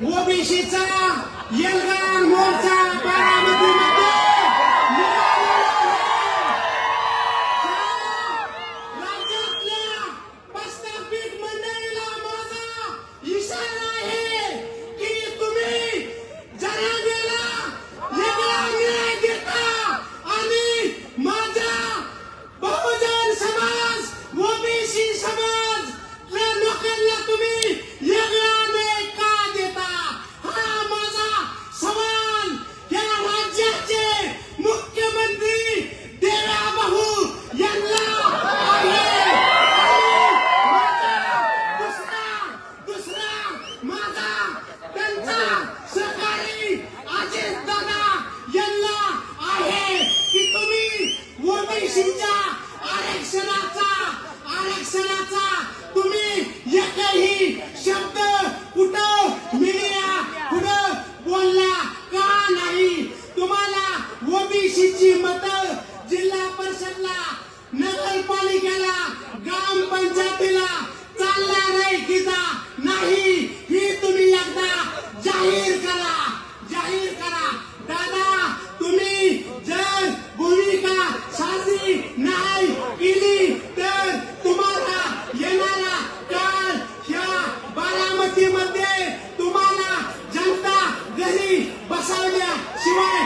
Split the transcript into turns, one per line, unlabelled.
오비시자 열강 모자 ऐंशीची मत जिल्हा परिषदला नगरपालिकेला ग्रामपंचायतीला चालला नाही गीता नाही ही तुम्ही एकदा जाहीर करा जाहीर करा. दादा तुम्ही जर भूमिका साजरी नाही केली तर तुम्हाला येणारा काल ह्या बारामतीमध्ये तुम्हाला जनता घरी बसवल्याशिवाय